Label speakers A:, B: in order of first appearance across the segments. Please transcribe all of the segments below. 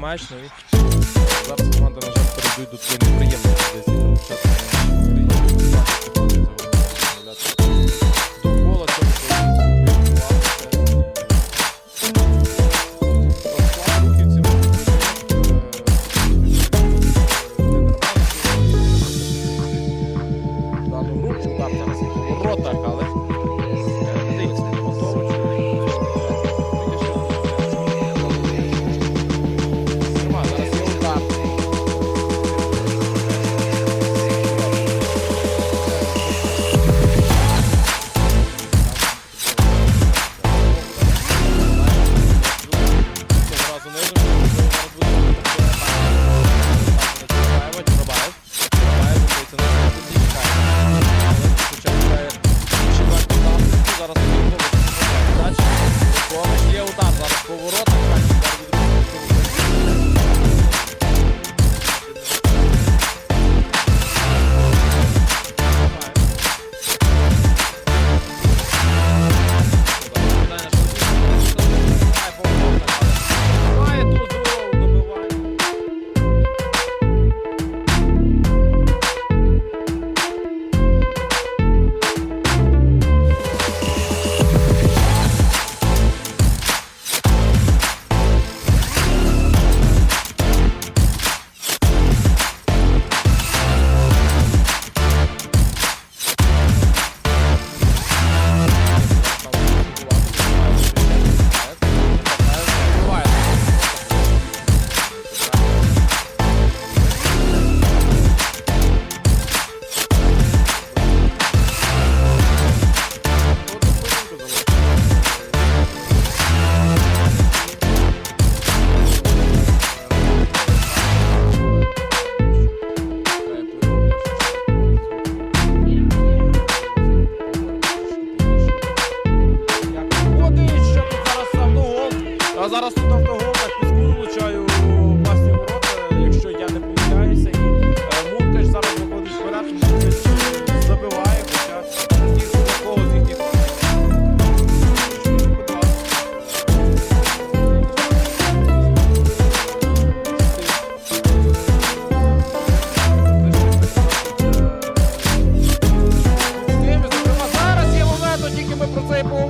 A: матч. Ну зараз команда, на жаль, перейдуть до такої зараз тут автогол, так піску влучаю власні ворота, якщо я не помиляюся. І е, Мункаш зараз виходить вперед, е, забиває, хоча ні до кого з їхніх. Про це і поговорили.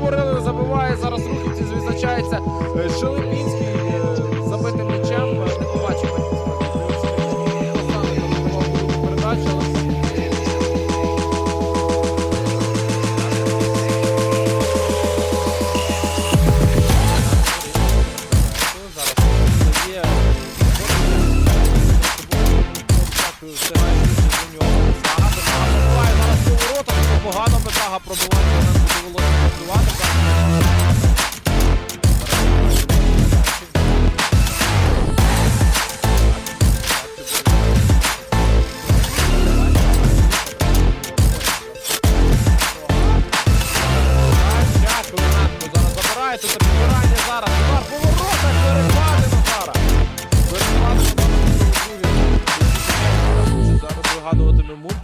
A: Погано Бетага нам буде волосся працювати. Дякую, Натко, зараз забирає, тут розбирання зараз. Удар поворота, перекладено зараз. Перекладено зараз. Зараз вигадуватиме мульт,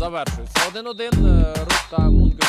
A: завершується. 1-1. Рух та Мунка